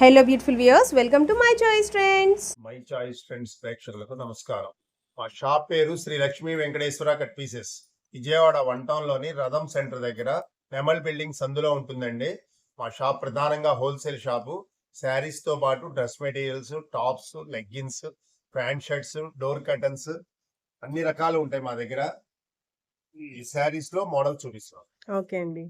Hello beautiful viewers welcome to my choice trends my choice friends ప్రేక్షకులకు నమస్కారం. మా shop పేరు Shri Lakshmi Venkateswara cut pieces. Vijayawada one టౌన్లోని రథం centre దగ్గర నెమల్ building సందులో ఉంటుందండి. మా షాప్ ప్రధానంగా హోల్సేల్ షాపు. శారీస్తో పాటు dress materials tops leggings pant shirts door curtains అన్ని రకాలు ఉంటాయి మా దగ్గర. ఈ శారీస్లో మోడల్ చూపిస్తాం ఓకే అండి.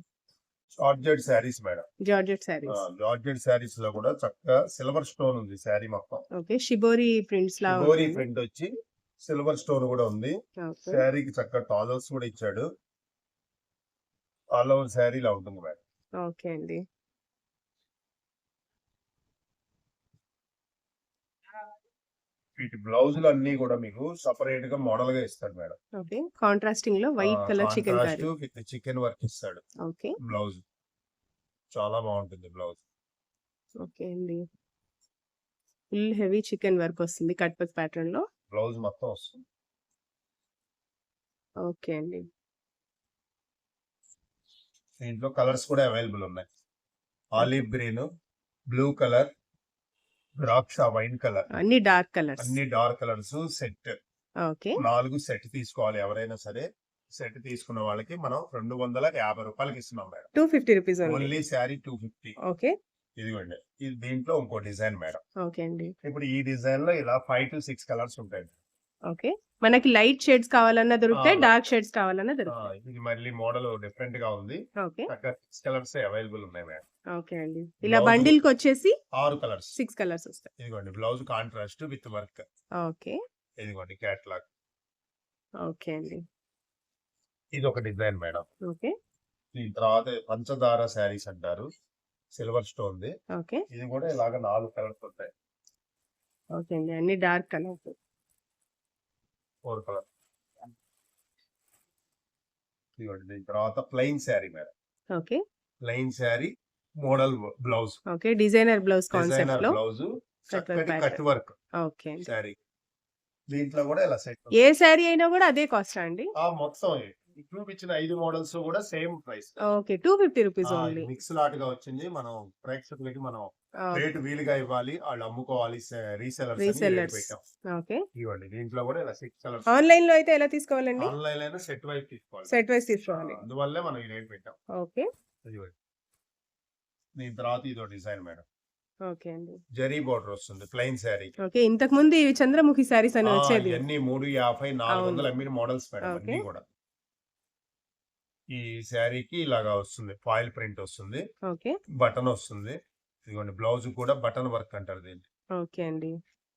Georgette saris madam. Georgette saris. Georgette శారీస్లో కూడా చక్కగా సిల్వర్ స్టోన్ ఉంది శారీ మొత్తం. ఓకే షిబోరి ప్రింట్స్ లా గోరీ ప్రింట్ వచ్చి సిల్వర్ స్టోన్ కూడా ఉంది. శారీకి చక్కగా టాజల్స్ కూడా ఇచ్చాడు. ఆల్ ఓవర్ శారీ ఇలా ఉంటుంది మేడం. ఓకే అండి. వీటి బ్లౌజులు అన్ని కూడా మీకు సపరేట్గా మోడల్గా ఇస్తాడు madam. Okay. కాంట్రాస్టింగ్లో white colour chikankari with chikan work ఇస్తాడు. ఓకే. బ్లౌజ్. చాలా బాగుంటుంది బ్లౌజ్. ఓకే అండి. ఫుల్ హెవీ చికెన్ వర్క్ వస్తుంది కట్ వర్క్ ప్యాటర్న్లో. బ్లౌజ్ మొత్తం వస్తుంది. ఓకే అండి. దీంట్లో కలర్స్ కూడా అవైలబుల్ ఉన్నాయి. ఆలివ్ గ్రీన్ బ్లూ కలర్ ద్రాక్ష వైన్ కలర్. అన్ని డార్క్ కలర్స్. అన్ని డార్క్ కలర్స్ సెట్. ఓకే. నాలుగు సెట్ తీసుకోవాలి ఎవరైనా సరే. సెట్ తీసుకున్న వాళ్ళకి మనం రెండు వందల యాభై రూపాయలకి ఇస్తున్నాం madam. Two fifty rupees only sari two fifty. Okay. ఇదిగోండి. ఇది దీంట్లో ఇంకో డిజైన్ మేడం. ఓకే అండి. ఇప్పుడు ఈ డిజైన్లో ఇలా ఫైవ్ టు సిక్స్ కలర్స్ ఉంటాయి ఓకే. మనకి లైట్ షేడ్స్ కావాలన్నా దొరుకుతాయి డార్క్ షేడ్స్ కావాలన్నా దొరుకుతాయి. ఇది మళ్ళీ మోడల్ డిఫరెంట్గా ఉంది. ఓకే. సిక్స్ కలర్స్ అవైలబుల్ ఉన్నాయి మేడం ఓకే అండి. ఇలా బండిల్కి వచ్చేసి ఆరు కలర్స్ సిక్స్ కలర్స్ వస్తాయి. ఇదిగోండి blouse contrast with work okay. ఇదిగోండి క్యాట్లాగ్ ఓకే అండి. ఇది ఒక డిజైన్ మేడం. ఓకే. దీని తర్వాత పంచదార శారీస్ అంటారు. సిల్వర్ స్టోన్ ది ఓకే. ఇది కూడా ఇలాగ నాలుగు కలర్స్ ఉంటాయి. ఓకే అండి అన్ని డార్క్ కలర్స్ ఫోర్ కలర్ ఇదిగోండి దీని తర్వాత plain sari madam okay plain sari model blouse okay designer blouse కాన్సెప్ట్లో బ్లౌజ్ చక్కటి. కట్ వర్క్ ఓకే శారీ దీంట్లో కూడా ఇలా సెట్ ఏ శారీ అయినా కూడా అదే కాస్ట్ అండి? ఆ చూపించిన ఐదు మోడల్స్ కూడా same price. Okay two fifty rupees only. Mix లాట్గా వచ్చింది. మనం ప్రేక్షకులకి మనం రేట్ వీలుగా ఇవ్వాలి. వాళ్ళు అమ్ముకోవాలి. రీసెలర్స్. పెట్టాం. ఓకే. ఇవ్వండి. దీంట్లో కూడా ఇలా సిక్స్ కలర్స్ ఆన్లైన్లో అయితే ఎలా తీసుకోవాలండి? ఆన్లైన్ అయినా సెట్ వైపు తీసుకోవాలి. సెట్ వైస్ తీసుకోవాలి. అందువల్లే మనం ఈ రేట్ పెట్టాం. ఓకే. ఇదిగోండి. దీని తర్వాత ఇదో డిజైన్ మేడం. ఓకే అండి. జరీ బోర్డర్ వస్తుంది ప్లెయిన్ శారీ ఓకే ఇంతకు ముందు ఇవి చంద్రముఖి శారీస్ అని వచ్చేది. ఇవన్నీ మూడు యాభై నాలుగు. వందలు అమ్మిన మోడల్స్ మేడం. అన్ని కూడా. ఈ శారీకి ఇలాగా వస్తుంది. ఫాయిల్ ప్రింట్ వస్తుంది. ఓకే. బటన్ వస్తుంది. ఇదిగోండి బ్లౌజ్ కూడా బటన్ వర్క్ అంటారు దీన్ని. ఓకే అండి.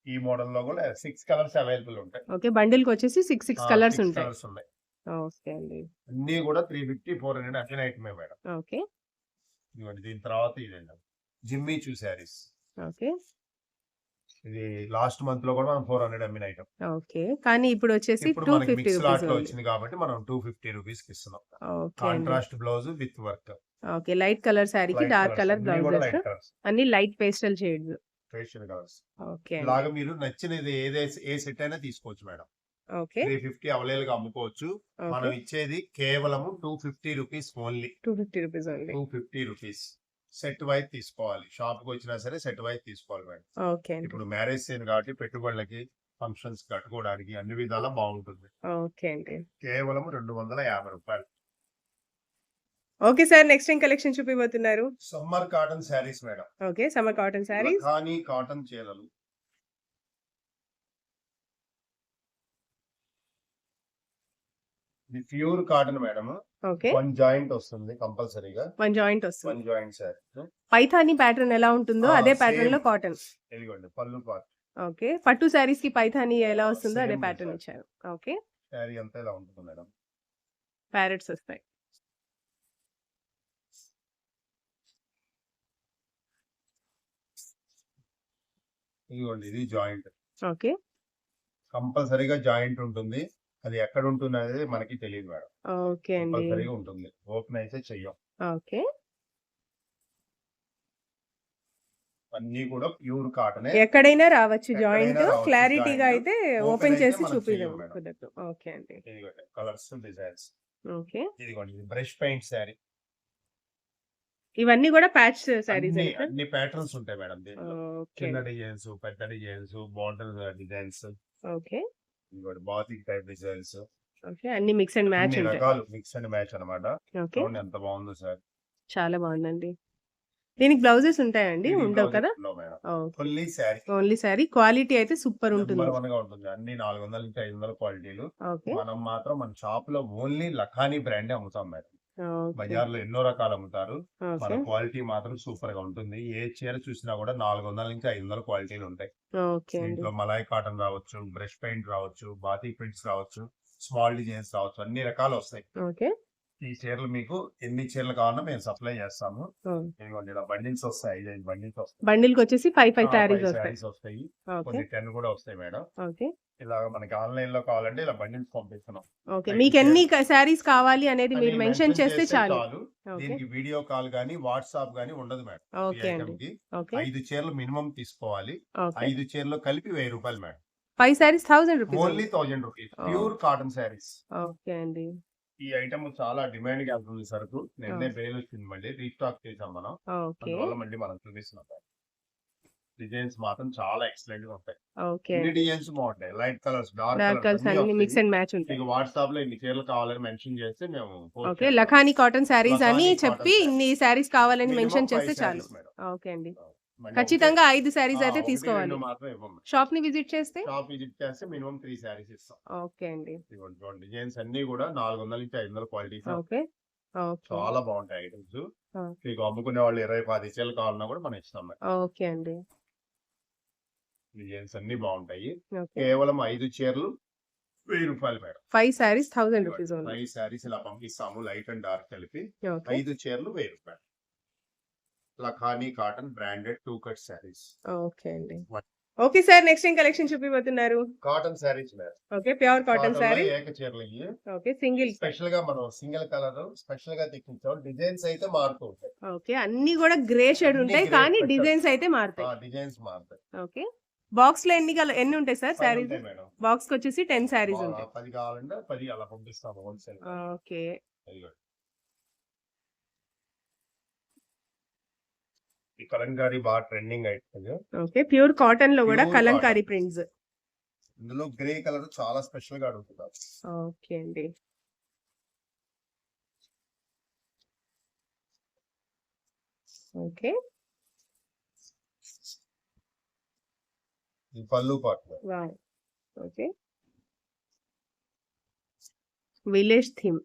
ఈ మోడల్లో కూడా సిక్స్ కలర్స్ అవైలబుల్ ఉంటాయి. ఓకే బండిల్కి వచ్చేసి సిక్స్ సిక్స్ కలర్స్ ఉంటాయి. colours ఉన్నాయి. ఓకే అండి. అన్ని కూడా త్రీ ఫిఫ్టీ ఫోర్ హండ్రెడ్ అట్లనే ఐటమే మేడం. ఓకే. ఇదిగోండి దీని తర్వాత ఇదండి. Jimmy Choo saris. ఓకే. ఇది లాస్ట్ మంత్లో కూడా మనం ఫోర్ హండ్రెడ్ అమ్మిన ఐటమ్ ఓకే. కానీ ఇప్పుడు వచ్చేసి ఇప్పుడు మనకి మిక్స్ లాట్లో వచ్చింది కాబట్టి మనం టూ ఫిఫ్టీ రూపీస్కి ఇస్తున్నాం contrast blouse with work. Okay. Light colour శారీకి డార్క్ కలర్ కలర్స్. అన్ని light pastel shades. Facial colours. Okay ఇలాగా మీరు నచ్చినది ఏదే ఏ సెట్ అయినా తీసుకోవచ్చు మేడం. ఓకే. త్రీ ఫిఫ్టీ అవైలబుల్గా అమ్ముకోవచ్చు మనం ఇచ్చేది కేవలం two fifty rupees only. Two fifty rupees only. Two fifty rupees. Set wise తీసుకోవాలి. షాప్కి వచ్చినా సరే సెట్ వైజ్ తీసుకోవాలి మేడం. ఓకే అండి. ఇప్పుడు మ్యారేజ్ సీన్ కాబట్టి పెట్టుబడులకి ఫంక్షన్స్ కట్టుకోవడానికి అన్ని విధాలా బాగుంటుంది. ఓకే అండి. కేవలం రెండు వందల యాభై రూపాయలు. ఓకే సార్ నెక్స్ట్ ఏం collection చూపిపోతున్నారు summer cotton saris madam. Okay summer cotton saris. కానీ కాటన్ చీరలు. ఇది pure cotton madam okay. One joint వస్తుంది కంపల్సరీగా. వన్ జాయింట్ వస్తుంది. One joint sari Paithani pattern ఎలా ఉంటుందో అదే ప్యాటర్న్లో. కాటన్ ఇదిగోండి పళ్ళు పార్ట్ ఓకే. పట్టు శారీస్కి పైథానీ ఎలా వస్తుందో అదే ప్యాటర్న్. ఇచ్చారు. ఓకే. శారీ అంతా ఇలా ఉంటుంది మేడం ప్యారెట్స్ వస్తాయి. ఇదిగోండి ఇది జాయింట్ ఓకే. కంపల్సరీగా జాయింట్ ఉంటుంది. అది ఎక్కడ ఉంటుంది అనేది మనకి తెలియదు మేడం. ఓకే అండి. ఉంటుంది. ఓపెన్ అయితే చెయ్యం. ఓకే. అన్ని కూడా ప్యూర్ కాటనే. ఎక్కడైనా రావచ్చు జాయింట్. క్లారిటీగా. అయితే ఓపెన్ చేసి. కుదరదు. ఓకే అండి. ఇదిగోండి కలర్స్ డిజైన్స్. ఓకే. ఇదిగోండి ఇది బ్రష్ పెయింట్ శారీ. ఇవన్నీ కూడా ప్యాచ్ శారీస్ అన్ని అన్ని ప్యాటర్న్స్ ఉంటాయి మేడం దీంట్లో. చిన్న డిజైన్స్ పెద్ద డిజైన్స్ బార్డర్ డిజైన్స్. ఓకే. ఇంకోటి బాతిక్ టైప్ డిజైన్స్. ఓకే అన్ని మిక్స్ అండ్ మ్యాచ్ అన్ని రకాలు మిక్స్ అండ్ మ్యాచ్ అన్నమాట. ఓకే. చూడండి ఎంత బాగుందో సార్. చాలా బాగుందండి. దీనికి బ్లౌజెస్ ఉంటాయండి? ఉండవు కదా? Fully sari. Only sari. Quality అయితే సూపర్ ఉంటుంది. ఉంటుంది. అన్ని నాలుగు వందల నుంచి ఐదు వందల క్వాలిటీలు. మనం మాత్రం మన షాప్లో ఓన్లీ లఖానీ బ్రాండ్ అమ్ముతాం మేడం. బజార్లో ఎన్నో రకాలు అమ్ముతారు. మన క్వాలిటీ మాత్రం సూపర్గా ఉంటుంది. ఏ చీర చూసినా కూడా నాలుగు వందల నుంచి ఐదు వందల క్వాలిటీలు ఉంటాయి. దీంట్లో మలాయ్ కాటన్ రావచ్చు బ్రష్ పెయింట్ రావచ్చు బాతిక్ ప్రింట్స్ రావచ్చు స్మాల్ డిజైన్స్ రావచ్చు అన్ని రకాలు వస్తాయి. ఈ చీరలు మీకు ఎన్ని చీరలు కావాలన్నా మేము సప్లై చేస్తాము. ఇదిగోండి ఇలా బండిల్స్ వస్తాయి ఐదు ఐదు బండిల్స్ వస్తాయి. బండిల్కి వచ్చేసి ఫైవ్ ఫైవ్ శారీస్ five వస్తాయి. కొన్ని టెన్ కూడా వస్తాయి మేడం. ఓకే. ఇలా మనకి ఆన్లైన్లో కావాలంటే ఇలా బండిల్స్ పంపిస్తున్నాం. ఓకే. మీకు ఎన్ని శారీస్ కావాలి అనేది అని మీరు మెన్షన్ చేస్తే చాలు. దీనికి వీడియో కాల్ గానీ వాట్సాప్ గానీ ఉండదు మేడం. ఓకే అండి. ఐదు చీరలు మినిమం తీసుకోవాలి. ఐదు చీరలు కలిపి వెయ్యి రూపాయలు madam. Five saris thousand rupees only thousand rupees. Pure cotton saris. Okay అండి. ఈ ఐటమ్ చాలా డిమాండ్గా ఉంటుంది సరుకు నిన్నే బేల్ వచ్చింది మళ్ళీ. రీస్టాక్ చేసాం మనం. అందువల్ల మళ్ళీ మనం చూపిస్తున్నాం డిజైన్స్ మాత్రం చాలా ఎక్సలెంట్గా ఉంటాయి డిజైన్స్ బాగుంటాయి. లైట్ కలర్స్ డార్క్ కలర్స్ అన్ని మిక్స్ అండ్ మ్యాచ్ ఉంటాయి. మీకు వాట్సాప్లో ఇన్ని చీరలు కావాలని మెన్షన్ చేస్తే మేము ఓకే. లఖానీ కాటన్ శారీస్ అని చెప్పి ఇన్ని శారీస్ కావాలని మెన్షన్ చేస్తే చాలు. ఓకే అండి. ఖచ్చితంగా ఐదు శారీస్ ఆ, అయితే తీసుకోవాలి. షాప్ని విజిట్ చేస్తే? షాప్ విజిట్ చేస్తే మినిమం త్రీ శారీస్ ఇస్తాం. ఓకే అండి. డిజైన్స్ అన్ని కూడా నాలుగు వందల నుంచి ఐదు వందల క్వాలిటీస్ ఓకే. చాలా బాగుంటాయి ఐటమ్స్. మీకు అమ్ముకునే వాళ్ళు ఇరవై పది చీరలు కావాలన్నా కూడా మనం ఇస్తాం ఓకే అండి. డిజైన్స్ అన్ని బాగుంటాయి. కేవలం ఐదు చీరలు వెయ్యి రూపాయలు madam. Five saris thousand rupees five saris ఇలా పంపిస్తాము లైట్ అండ్ డార్క్ కలిపి. ఐదు చీరలు వెయ్యి రూపాయలు. Lakhani cotton branded two cut saris okay అండి? ఓకే సార్ నెక్స్ట్ ఏం collection చూపిపోతున్నారు. Cotton madam okay pure cotton sari ఏక చీరలు ఓకే సింగిల్ స్పెషల్గా మనం సింగిల్ కలర్ స్పెషల్గా తెప్పించాం. డిజైన్స్ అయితే మారుతూ ఉంటాయి. ఓకే అన్ని కూడా గ్రే షేడ్ ఉంటాయి కానీ. డిజైన్స్ అయితే మారుతాయి. డిజైన్స్ మారుతాయి. ఓకే బాక్స్లో ఎన్ని కల- ఎన్ని ఉంటాయి సార్ మేడం బాక్స్కి వచ్చేసి టెన్ శారీస్ ఆ, ఉంటాయి. పది కావాలంటే పది అలా పంపిస్తాము హోల్సేల్ ఓకే ఈ కలంకారీ బాగా ట్రెండింగ్ అవుతుంది ఓకే ప్యూర్ కాటన్లో కూడా Pure కలంకారీ ప్రింట్స్. ఇందులో గ్రే కలర్ చాలా స్పెషల్గా అడుగుతున్నారు. ఓకే అండి. ఓకే. ఈ పళ్ళు పాటు వావ్. ఓకే. Village theme.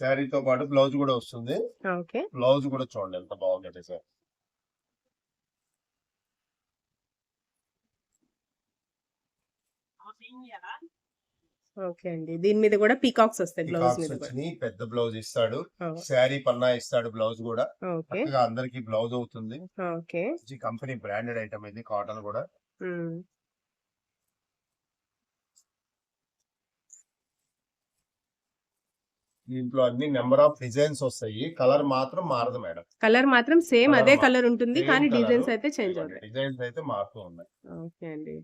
శారీతో పాటు బ్లౌజ్ కూడా వస్తుంది. ఓకే. బ్లౌజ్ కూడా చూడండి ఎంత బాగుంది సార్. ఓకే అండి. దీని మీద కూడా పీకాక్స్ వస్తాయి బ్లౌజ్ మీద వచ్చినాయి పెద్ద బ్లౌజ్ ఇస్తాడు. శారీ పన్నా ఇస్తాడు బ్లౌజ్ కూడా. అందరికి బ్లౌజ్ అవుతుంది. ఓకే. కంపెనీ బ్రాండెడ్ ఐటమ్ ఇది కాటన్ కూడా. దీంట్లో అన్ని నెంబర్ ఆఫ్ డిజైన్స్ వస్తాయి. కలర్ మాత్రం మారదు మేడం. కలర్ మాత్రం సేమ్ అదే కలర్ ఉంటుంది కానీ. డిజైన్స్ అయితే చేంజ్ అవుతాయి. డిజైన్స్ అయితే మారుతూ ఉన్నాయి. ఓకే అండి.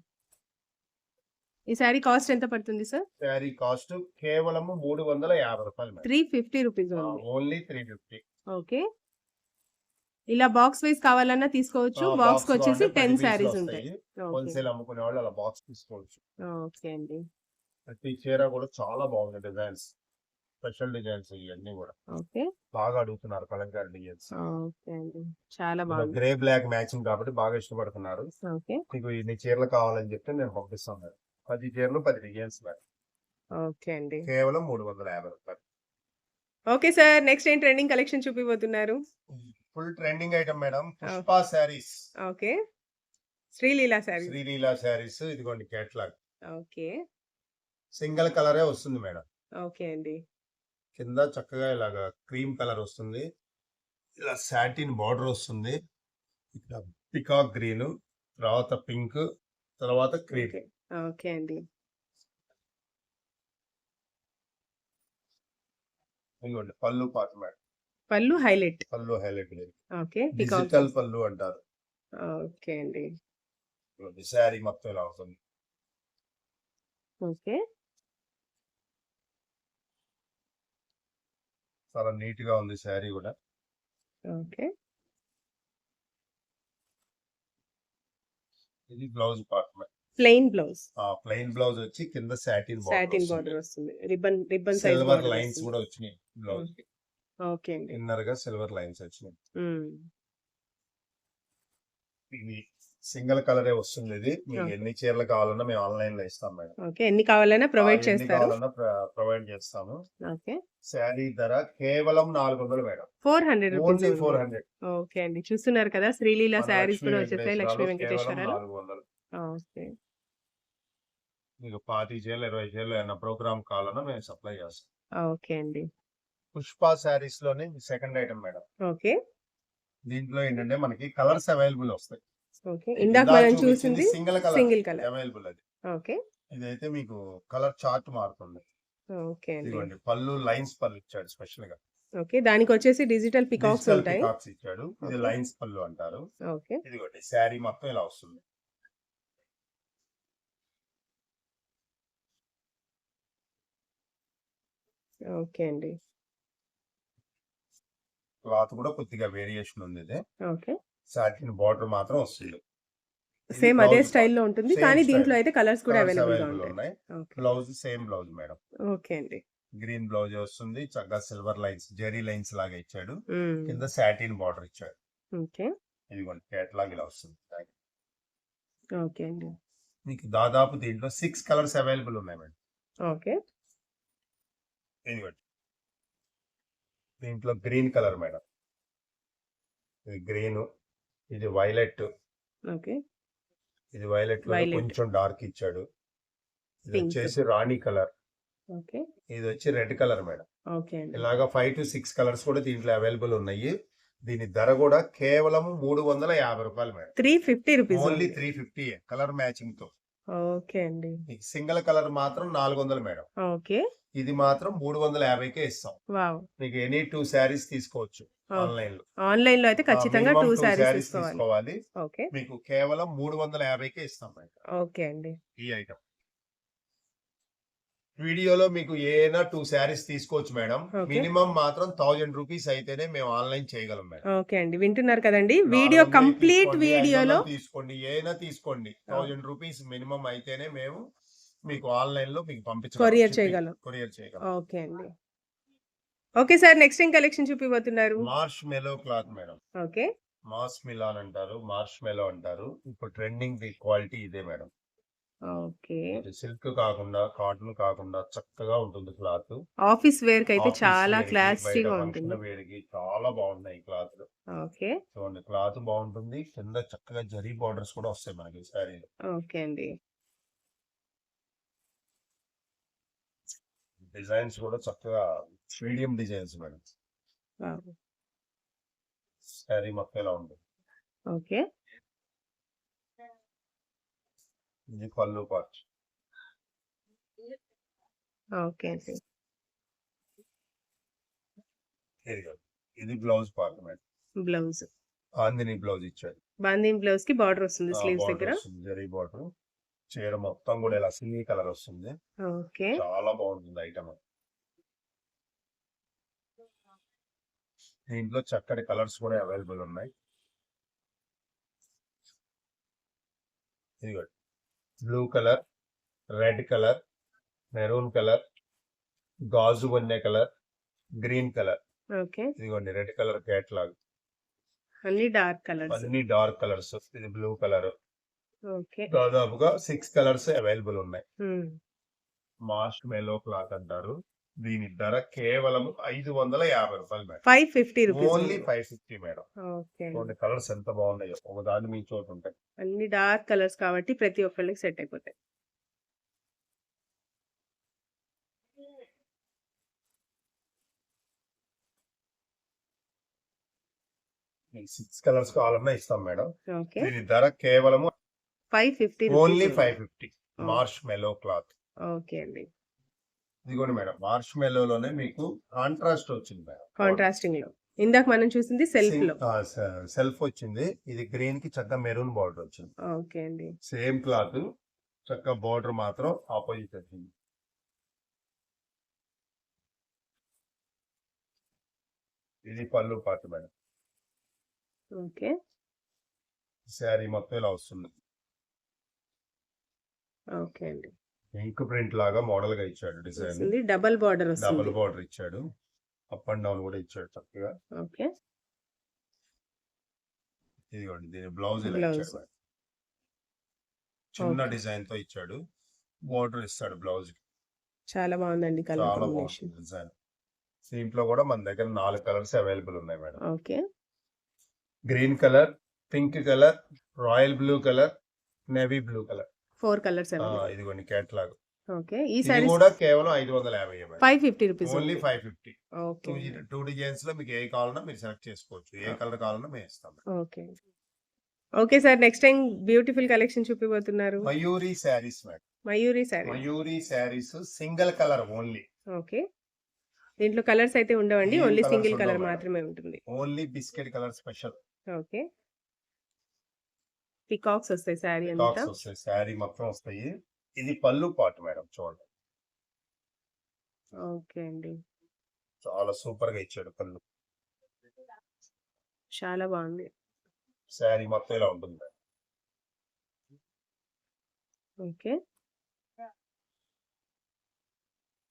ఈ సారీ కాస్ట్ ఎంత పడుతుంది సార్? శారీ కాస్ట్ కేవలం మూడు వందల యాభై రూపాయలు three fifty rupees only. Three fifty. Okay. ఇలా బాక్స్ వైజ్ కావాలన్నా తీసుకోవచ్చు. బాక్స్కి వచ్చేసి టెన్ శారీస్ ఉంటాయి. హోల్సేల్ అమ్ముకునే వాళ్ళు అలా బాక్స్ తీసుకోవచ్చు. ఓకే అండి. ప్రతి చీర కూడా చాలా బాగుంది డిజైన్స్. స్పెషల్ డిజైన్స్ ఇవన్నీ కూడా ఓకే. బాగా అడుగుతున్నారు కలంకారీ డిజైన్స్. ఓకే అండి. చాలా బాగుంది. గ్రే బ్లాక్ మ్యాచింగ్ కాబట్టి బాగా ఇష్టపడుతున్నారు. ఓకే. మీకు ఇన్ని చీరలు కావాలని చెప్తే నేను పంపిస్తాను పది చీరలు పది డిజైన్స్ మేడం. ఓకే అండి. కేవలం మూడు వందల యాభై రూపాయలు. ఓకే సార్ నెక్స్ట్ ఏం trending collection చూపిపోతున్నారు full trending item madam Pushpa saris. Okay. Sreeleela sari Sreeleela saris ఇదిగోండి కేటలాగ్. ఓకే. సింగిల్ కలరే వస్తుంది మేడం. ఓకే అండి. కింద చక్కగా ఇలాగా క్రీమ్ కలర్ వస్తుంది. ఇలా సాటిన్ బార్డర్ వస్తుంది. ఇక్కడ పికాక్ గ్రీన్ తర్వాత పింక్ తర్వాత క్రీమ్. ఓకే. అండి. ఇదిగోండి పళ్ళు పాట మేడం పళ్ళు హైలైట్. పళ్ళు హైలైట్ ఓకే డిజిటల్ పళ్ళు అంటారు. ఓకే అండి. శారీ మొత్తం ఇలా అవుతుంది ఓకే. చాలా నీట్గా ఉంది శారీ కూడా. ఓకే. ఇది blouse part plain blouse. Plain blouse వచ్చి కింద సాటిన్ సాటిన్ బార్డర్ వస్తుంది. రిబ్బన్ రిబ్బన్ సిల్వర్ లైన్స్ కూడా వచ్చినాయి బ్లౌజ్ ఓకే. అండి. ఇన్నర్గా సిల్వర్ లైన్స్ వచ్చినాయి. ఇది సింగిల్ కలరే వస్తుంది ఇది మీకు. ఎన్ని చీరలు కావాలన్నా మేము ఆన్లైన్లో ఇస్తాం మేడం. ఓకే. ఎన్ని కావాలైనా ప్రొవైడ్ చేస్తారు? కావాలన్నా ప్రొవైడ్ చేస్తాము. ఓకే. శారీ ధర కేవలం నాలుగు వందలు madam. Four hundred only four hundred okay అండి. చూస్తున్నారు కదా శ్రీలీల శారీస్ కూడా వచ్చేసాయి. లక్ష్మీ వెంకటేశ్వరరావు నాలుగు వందలు ఓకే. మీకు పాతి చీరలు ఇరవై చీరలు ఏమైనా ప్రోగ్రామ్ కావాలన్నా మేము సప్లై చేస్తాం. ఓకే అండి. పుష్ప శారీస్లోనే సెకండ్ ఐటమ్ మేడం. ఓకే. దీంట్లో ఏంటంటే మనకి కలర్స్ అవైలబుల్ వస్తాయి. ఓకే. ఇందాక మనం చూసింది single colour single colour. Available అది. ఓకే. ఇదైతే మీకు కలర్ చార్ట్ మారుతుంది. ఓకే అండి. ఇదిగోండి పళ్ళు లైన్స్ పళ్ళు ఇచ్చాడు స్పెషల్గా ఓకే దానికి వచ్చేసి డిజిటల్ పికాక్స్ ఉంటాయి. peacocks ఇచ్చాడు. ఇది. లైన్స్ పళ్ళు అంటారు. ఓకే. ఇదిగోండి శారీ మొత్తం ఇలా వస్తుంది. ఓకే అండి. క్లాత్ కూడా కొద్దిగా వేరియేషన్ ఉంది ఇది. ఓకే. సాటిన్ బార్డర్ మాత్రం వస్తుంది. సేమ్ అదే స్టైల్లో ఉంటుంది కానీ. దీంట్లో అయితే కలర్స్ కూడా అవైలబుల్ ఉన్నాయి. Blouse same blouse madam. Okay అండి. గ్రీన్ బ్లౌజ్ వస్తుంది చక్కగా సిల్వర్ లైన్స్ జెరీ లైన్స్ లాగా ఇచ్చాడు. కింద సాటిన్ బార్డర్ ఇచ్చాడు. ఓకే. ఇదిగోండి కేటలాగ్ ఇలా వస్తుంది. ఓకే అండి. మీకు దాదాపు దీంట్లో సిక్స్ కలర్స్ అవైలబుల్ ఉన్నాయి మేడం. ఓకే. ఇదిగోండి. దీంట్లో గ్రీన్ కలర్ మేడం. ఇది గ్రీన్ ఇది వైలెట్. ఓకే. ఇది వైలెట్లో. కొంచెం డార్క్ ఇచ్చాడు. ఇది. వచ్చేసి రాణి కలర్. ఓకే. ఇది వచ్చి రెడ్ కలర్ మేడం. ఓకే ఇలాగా ఫైవ్ టు సిక్స్ కలర్స్ కూడా దీంట్లో అవైలబుల్ ఉన్నాయి. దీని ధర కూడా కేవలం మూడు వందల యాభై రూపాయలు madam. Three fifty rupees only three fifty colour మ్యాచింగ్తో. Okay అండి. సింగిల్ కలర్ మాత్రం నాలుగు వందలు మేడం. ఓకే. ఇది మాత్రం మూడు వందల యాభైకే ఇస్తాం. మీకు ఎనీ టూ శారీస్ తీసుకోవచ్చు. ఆన్లైన్లో ఆన్లైన్లో అయితే ఖచ్చితంగా టూ sarees తీసుకోవాలి. ఓకే. మీకు కేవలం మూడు వందల యాభైకే ఇస్తాం మేడం ఓకే అండి. ఈ ఐటమ్ వీడియోలో మీకు ఏనా టూ శారీస్ తీసుకోవచ్చు మేడం. మినిమం మాత్రం థౌజండ్ రూపీస్ అయితేనే మేము ఆన్లైన్ చేయగలం మేడం. ఓకే అండి. వింటున్నారు కదండి. వీడియో కంప్లీట్ వీడియోలో తీసుకోండి ఏనా తీసుకోండి. థౌజండ్ రూపీస్ మినిమం అయితేనే మేము మీకు ఆన్లైన్లో మీకు పంపించగలం Courier చేయగలం. కొరియర్ చేయగలం. ఓకే అండి. ఓకే సార్ నెక్స్ట్ ఏం collection చూపిపోతున్నారు marshmallow cloth madam. Okay. Marshmallow అంటారు మార్ష్ మెలో అంటారు. ఇప్పుడు ట్రెండింగ్ క్వాలిటీ ఇదే మేడం. ఓకే. సిల్క్ కాకుండా కాటన్ కాకుండా చక్కగా ఉంటుంది క్లాత్ ఆఫీస్ వేర్కి అయితే చాలా క్లాసీగా ఉంటుంది. వేడికి చాలా బాగున్నాయి క్లాత్ ఓకే. చూడండి క్లాత్ బాగుంటుంది. కింద చక్కగా జరీ బార్డర్స్ కూడా వస్తాయి మనకి శారీ ఓకే అండి. డిజైన్స్ కూడా చక్కగా మీడియం డిజైన్స్ మేడం. శారీ మొత్తం ఇలా ఉంటుంది ఓకే. ఇది పళ్ళు పార్ట్. ఓకే అండి. ఇది ఇది బ్లౌజ్ పార్ట్ మేడం. బ్లౌజ్. ఆందిని బ్లౌజ్ ఇచ్చాడు బాందీన్ బ్లౌజ్కి బార్డర్ వస్తుంది స్లీవ్స్ దగ్గర? జరీ బార్డర్. చీర మొత్తం కూడా ఇలా సింగి కలర్ వస్తుంది. ఓకే. చాలా బాగుంటుంది ఐటమ్. దీంట్లో చక్కటి కలర్స్ కూడా అవైలబుల్ ఉన్నాయి. ఇదిగోండి blue colour red colour maroon colour గాజు వన్నె కలర్ గ్రీన్ కలర్. ఓకే. ఇదిగోండి రెడ్ కలర్ కేటలాగ్ అన్ని డార్క్ కలర్స్. అన్ని డార్క్ కలర్స్ ఇది బ్లూ కలర్. ఓకే. దాదాపుగా సిక్స్ కలర్స్ అవైలబుల్ ఉన్నాయి. మాస్ట్ మెలో క్లాత్ అంటారు. దీని ధర కేవలం ఐదు వందల యాభై రూపాయలు madam. Five fifty rupees only five fifty madam. చూడండి కలర్స్ ఎంత బాగున్నాయో. ఒక దాని మీ చోటు ఉంటాయి అన్ని డార్క్ కలర్స్ కాబట్టి ప్రతి ఒక్కళ్ళకి సెట్ అయిపోతాయి. సిక్స్ కలర్స్ కావాలన్నా ఇస్తాం మేడం. ఓకే. దీని ధర కేవలం five fifty only five fifty. Marshmallow cloth. Okay అండి. ఇదిగోండి మేడం మార్ష్ మెలోలోనే మీకు కాంట్రాస్ట్ వచ్చింది మేడం. కాంట్రాస్టింగ్లో. ఇందాక మనం చూసింది సెల్ఫ్లో. సెల్ఫ్ వచ్చింది. ఇది గ్రీన్కి చక్కగా మెరూన్ బార్డర్ వచ్చింది. ఓకే అండి. సేమ్ క్లాత్ చక్కగా బార్డర్ మాత్రం ఆపోజిట్ వచ్చింది. ఇది పళ్ళు పాటు మేడం. ఓకే. శారీ మొత్తం ఇలా వస్తుంది. ఓకే అండి. ఇంక్ ప్రింట్ లాగా మోడల్గా ఇచ్చాడు design. Double border double border ఇచ్చాడు. అప్ అండ్ డౌన్ కూడా ఇచ్చాడు చక్కగా. ఓకే. ఇదిగోండి దీని బ్లౌజ్ ఇలా. ఇచ్చాడు. చిన్న. డిజైన్తో ఇచ్చాడు. బోర్డర్ ఇస్తాడు బ్లౌజ్ చాలా బాగుందండి కలర్ కాంబినేషన్. డిజైన్. దీంట్లో కూడా మన దగ్గర నాలుగు కలర్స్ అవైలబుల్ ఉన్నాయి madam. Okay. Green colour pink colour royal blue colour navy blue colour. Four colours ఇదిగోండి కేటలాగ్ ఓకే. ఈ సారీస్ కూడా కేవలం ఐదు వందల యాభై five fifty rupees only five fifty. Okay. Two డిజైన్స్లో మీకు ఏ కావాలన్నా మీరు సెలెక్ట్ చేసుకోవచ్చు. ఏ కలర్ కావాలన్నా మేము ఇస్తాం okay. Okay sir next time beautiful collection చూపిపోతున్నారు Mayuri saris madam. Mayuri sari Mayuri saris single colour only. Okay. దీంట్లో కలర్స్ అయితే ఉండవండి ఓన్లీ సింగిల్ కలర్. మాత్రమే ఉంటుంది. Only biscuit colour special. Okay. Peacocks వస్తాయి శారీ అంతా. వస్తాయి శారీ మొత్తం వస్తాయి. ఇది పళ్ళు పాటు మేడం చూడండి. ఓకే అండి. చాలా సూపర్గా ఇచ్చాడు పళ్ళు. చాలా బాగుంది. శారీ మొత్తం ఇలా ఉంటుంది మేడం. ఓకే.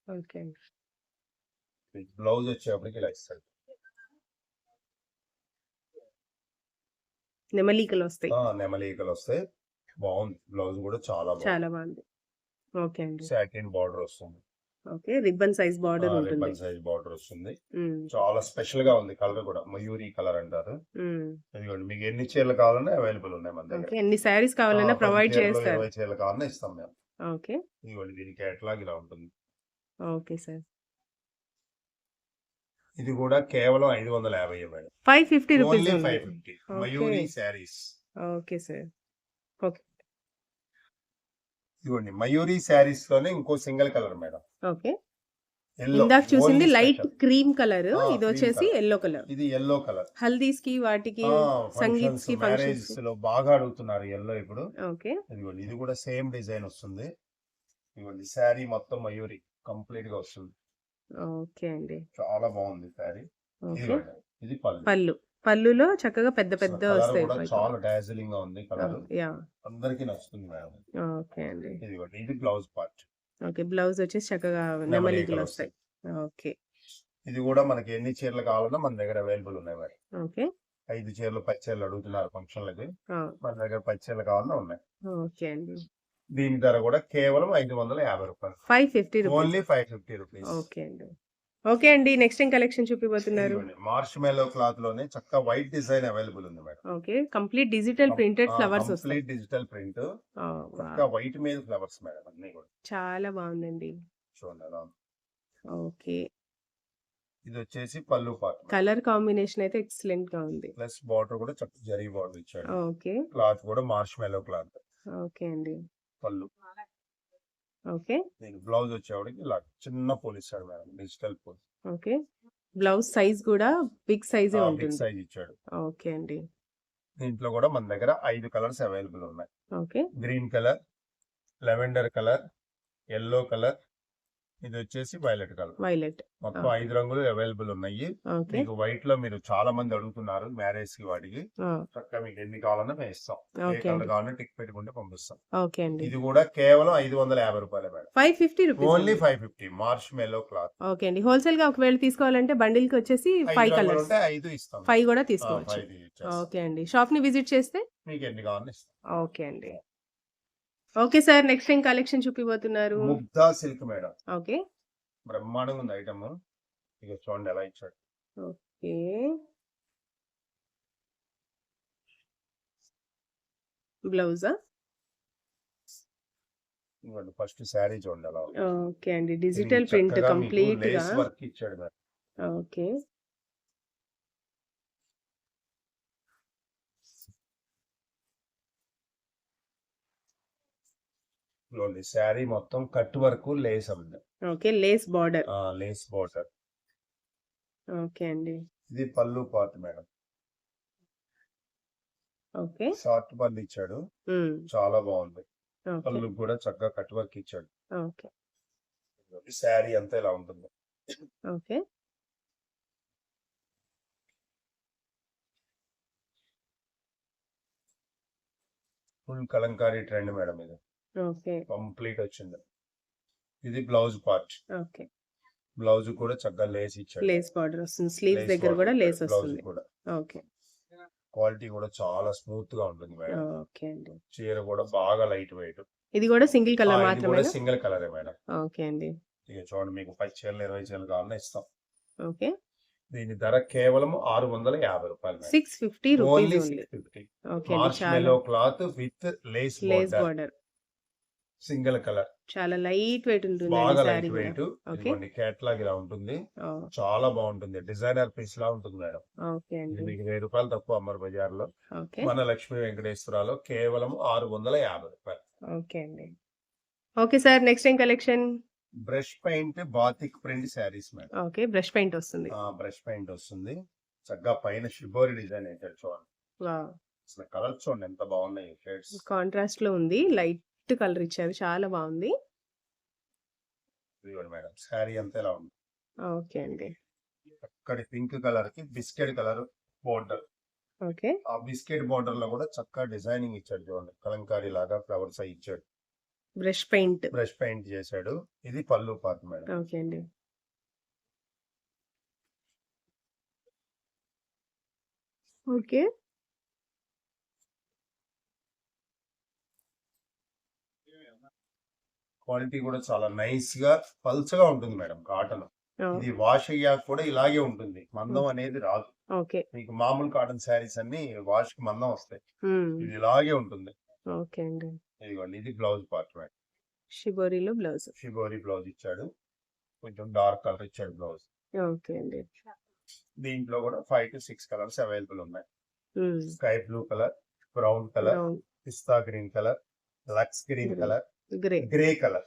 ఓకే బ్లౌజ్ వచ్చేప్పటికి ఇలా ఇస్తాడు. నెమలీకలు వస్తాయి నెమలీకలు వస్తాయి బాగుంది బ్లౌజ్ కూడా చాలా చాలా బాగుంది ఓకే అండి. సాటిన్ బార్డర్ వస్తుంది. ఓకే. రిబ్బన్ సైజ్ బార్డర్ ఉంటుంది. రిబ్బన్ సైజ్ బార్డర్ వస్తుంది. చాలా స్పెషల్గా ఉంది కలర్ కూడా. మయూరి కలర్ అంటారు. ఇదిగోండి మీకు ఎన్ని చీరలు కావాలన్నా అవైలబుల్ ఉన్నాయి మన దగ్గర. ఓకే. ఎన్ని శారీస్ కావాలన్నా ప్రొవైడ్ చేస్తారు. చీరలు కావాలన్నా ఇస్తాం మేము. ఓకే. ఇదిగోండి దీనికి ఎట్లాగ్ ఇలా ఉంటుంది. Okay sir. ఇది కూడా కేవలం ఐదు వందల యాభై madam. Five fifty rupees only five fifty. Mayuri saris okay sir. ఇదిగోండి మయూరి శారీస్లోనే ఇంకో సింగిల్ కలర్ మేడం. ఓకే. ఇందాక చూసింది లైట్. Cream colour. ఇది వచ్చేసి. Yellow colour. ఇది ఎల్లో కలర్. హల్దీస్కి వాటికి సంగీత్కి ఫంక్షన్స్లో బాగా అడుగుతున్నారు ఎల్లో ఇప్పుడు. ఓకే. ఇదిగోండి ఇది కూడా సేమ్ డిజైన్ వస్తుంది. ఇదిగోండి శారీ మొత్తం మయూరి కంప్లీట్గా వస్తుంది. ఓకే అండి. చాలా బాగుంది ఇదిగోండి ఇది పళ్ళు. పళ్ళు. పళ్ళులో చక్కగా పెద్ద పెద్ద వస్తాయి చాలా డాజిలింగ్గా ఉంది కలర్. యా. అందరికి నచ్చుతుంది మేడం ఓకే అండి. ఇదిగోండి ఇది బ్లౌజ్ పార్ట్. ఓకే. బ్లౌజ్ వచ్చేసి చక్కగా నెమలీకలు నెమలీకలు వస్తాయి ఓకే. ఇది కూడా మనకి ఎన్ని చీరలు కావాలన్నా మన దగ్గర అవైలబుల్ ఉన్నాయి మరి ఓకే. ఐదు చీరలు పది చీరలు అడుగుతున్నారు ఫంక్షన్లకి. మన దగ్గర పది చీరలు కావాలన్నా ఉన్నాయి. ఓకే అండి. దీని ధర కూడా కేవలం ఐదు వందల యాభై రూపాయలు. Five fifty only five fifty rupees. Okay అండి. ఓకే అండి నెక్స్ట్ టైం కలెక్షన్ చూపిపోతున్నారు మార్చ్ మేలో క్లాత్లోనే చక్కగా వైట్ డిజైన్ అవైలబుల్ ఉంది madam. Okay complete digital printed flowers complete digital print. చక్కగా. వైట్ మీద ఫ్లవర్స్ మేడం అన్ని కూడా. చాలా బాగుందండి. చూడండి. ఓకే. ఇది వచ్చేసి పళ్ళు పార్ట్ కలర్ కాంబినేషన్ అయితే ఎక్సలెంట్గా ఉంది. ప్లస్ బార్డర్ కూడా చక్క జరీ బార్డర్ ఇచ్చాడు. ఓకే. క్లాత్ కూడా మార్చ్ మేలో క్లాత్. ఓకే అండి. పళ్ళు. ఓకే. దీనికి బ్లౌజ్ వచ్చేవాడికి ఇలా చిన్న పోల్ ఇచ్చాడు మేడం డిజిటల్ పోల్ ఓకే. బ్లౌజ్ సైజ్ కూడా బిగ్ సైజే బిగ్ సైజ్ ఇచ్చాడు. ఓకే అండి. దీంట్లో కూడా మన దగ్గర ఐదు కలర్స్ అవైలబుల్ ఉన్నాయి. Okay. Green colour lavender colour yellow colour ఇది వచ్చేసి వైలెట్ కలర్. వైలెట్. మొత్తం. ఐదు రంగులు అవైలబుల్ ఉన్నాయి. మీకు వైట్లో మీరు చాలా మంది అడుగుతున్నారు మ్యారేజ్కి వాటికి చక్కగా మీకు ఎన్ని కావాలన్నా మేము ఇస్తాం. ఏ ఓకే కలర్ కావాలన్నా టిక్ పెట్టుకుంటే పంపిస్తాం. ఓకే అండి. ఇది కూడా కేవలం ఐదు వందల యాభై రూపాయలే madam. Five fifty rupees only five fifty marshmallow cloth. Okay అండి. హోల్సేల్గా ఒకవేళ తీసుకోవాలంటే బండిల్కి వచ్చేసి ఫైవ్ ఉంటే ఐదు ఇస్తాం. ఫైవ్ కూడా తీసుకోవచ్చు. ఓకే అండి. షాప్ని విజిట్ చేస్తే మీకు ఎన్ని కావాలన్నా ఇస్తాం. ఓకే అండి. Okay sir next time collection చూపిపోతున్నారు Mugdha silk madam. Okay. బ్రహ్మాండంగా ఉంది ఐటమ్. ఇక చూడండి ఎలా ఇచ్చాడు. ఓకే. బ్లౌజా? ఇవ్వండి ఫస్ట్ శారీ చూడండి ఎలా. ఓకే అండి డిజిటల్ ప్రింట్ కంప్లీట్గా వర్క్ ఇచ్చాడు మేడం. లో ఉంది శారీ మొత్తం కట్ వరకు లేస్ ఉంది okay lace border. Lace border. Okay అండి. ఇది పళ్ళు పాత్ మేడం. ఓకే. షార్ట్ పళ్ళు ఇచ్చాడు. చాలా బాగుంది. పళ్ళు కూడా చక్కగా కట్ వర్క్ ఇచ్చాడు. ఓకే. శారీ అంతా ఇలా ఉంటుంది. Okay. Full kalamkari trend madam ఇది. ఓకే. కంప్లీట్ వచ్చింది ఇది బ్లౌజ్ పార్ట్. ఓకే. బ్లౌజ్ కూడా చక్కగా లేస్ ఇచ్చాడు. లేస్ బార్డర్ వస్తుంది. స్లీవ్స్ దగ్గర కూడా లేస్ వస్తుంది. కూడా. ఓకే. క్వాలిటీ కూడా చాలా స్మూత్గా ఉంటుంది మేడం. ఓకే అండి. చీర కూడా బాగా లైట్ వెయిట్. ఇది కూడా సింగిల్ కలర్ మాత్రమే సింగిల్ కలరే మేడం. ఓకే అండి. ఇక చూడండి మీకు పది చీరలు ఇరవై చీరలు కావాలన్నా ఇస్తాం. ఓకే. దీని ధర కేవలం ఆరు వందల యాభై రూపాయలు. Six fifty rupees only six fifty. Cloth with lace lace border single colour. చాలా లైట్ వెయిట్ ఉంటుంది బాగా లైట్ వెయిట్. ఇదిగోండి కేటలాగ్ ఇలా ఉంటుంది. చాలా బాగుంటుంది. డిజైనర్ పీస్ లా ఉంటుంది మేడం. మీకు వెయ్యి రూపాయలు తక్కువ అమ్మర్ బజార్లో మన లక్ష్మీ వెంకటేశ్వరాలో కేవలం ఆరు వందల యాభై రూపాయలు. ఓకే అండి. ఓకే సార్ నెక్స్ట్ ఏం collection? Brush paint batik print saris madam. Okay brush paint వస్తుంది. బ్రష్ పెయింట్ వస్తుంది. చక్కగా పైన షిబోరి డిజైన్ అయితే చూడండి. అసలు కలర్స్ చూడండి ఎంత బాగున్నాయి షేడ్స్. కాంట్రాస్ట్లో ఉంది. లైట్ కలర్ ఇచ్చారు. చాలా బాగుంది. మేడం. శారీ అంతా ఇలా ఉంది? ఓకే అండి. అక్కడి పింక్ కలర్కి బిస్కెట్ కలర్ బోర్డర్. ఓకే. ఆ బిస్కెట్ బోర్డర్లో కూడా చక్కగా డిజైనింగ్ ఇచ్చాడు చూడండి. కలంకారీ లాగా ఫ్లవర్స్ అవి ఇచ్చాడు. Brush paint. బ్రష్ పెయింట్ చేశాడు. ఇది పళ్ళు పార్ట్ మేడం. ఓకే అండి. ఓకే. క్వాలిటీ కూడా చాలా నైస్గా పల్చగా ఉంటుంది మేడం కాటన్. ఇది వాష్ అయ్యాక కూడా ఇలాగే ఉంటుంది. మందం అనేది రాదు. ఓకే. మీకు మామూలు కాటన్ శారీస్ అన్ని వాష్కి మందం వస్తాయి. ఇది ఇలాగే ఉంటుంది. ఓకే అండి. ఇదిగోండి ఇది బ్లౌజ్ పార్ట్ మేడం. షిబోరిలో బ్లౌజ్. షిబోరి బ్లౌజ్ ఇచ్చాడు. కొంచెం డార్క్ కలర్ ఇచ్చాడు బ్లౌజ్. ఓకే అండి. దీంట్లో కూడా five to six colours available ఉన్నాయి. Sky blue colour brown colour pista green colour lux green. Colour grey grey colour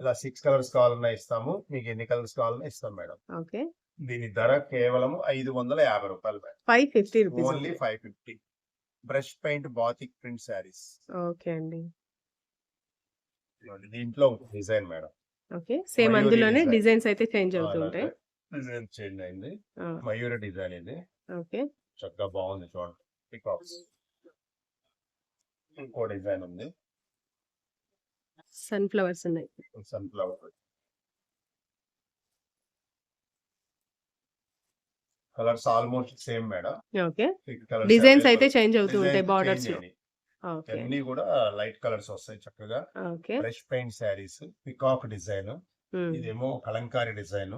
ఇలా సిక్స్ కలర్స్ కావాలన్నా ఇస్తాము. మీకు ఎన్ని కలర్స్ కావాలన్నా ఇస్తాం మేడం. ఓకే దీని ధర కేవలం ఐదు వందల యాభై రూపాయలు madam. Five fifty rupees only five fifty brush paint batik print saris okay అండి. దీంట్లో డిజైన్ మేడం. ఓకే సేమ్ అందులోనే. డిజైన్స్ అయితే చేంజ్ అవుతుంటాయి. డిజైన్ చేంజ్ అయింది. మయూర డిజైన్ ఇది. ఓకే చక్కగా బాగుంది చూడండి. పికాక్స్ ఇంకో డిజైన్ ఉంది. సన్ ఫ్లవర్స్ ఉన్నాయి. Sunflower colours almost same madam. Okay. Designs అయితే చేంజ్ అవుతూ ఉంటాయి బార్డర్స్లో అన్ని కూడా లైట్ కలర్స్ వస్తాయి చక్కగా. Fresh paint saris peacock design. ఇదేమో కలంకారీ డిజైన్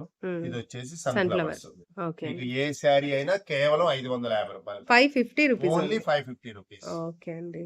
ఇది వచ్చేసి సన్ Sunflower. Flowers okay. మీకు ఏ శారీ అయినా కేవలం ఐదు వందల యాభై రూపాయలు. Five fifty rupees only five fifty rupees. Okay అండి.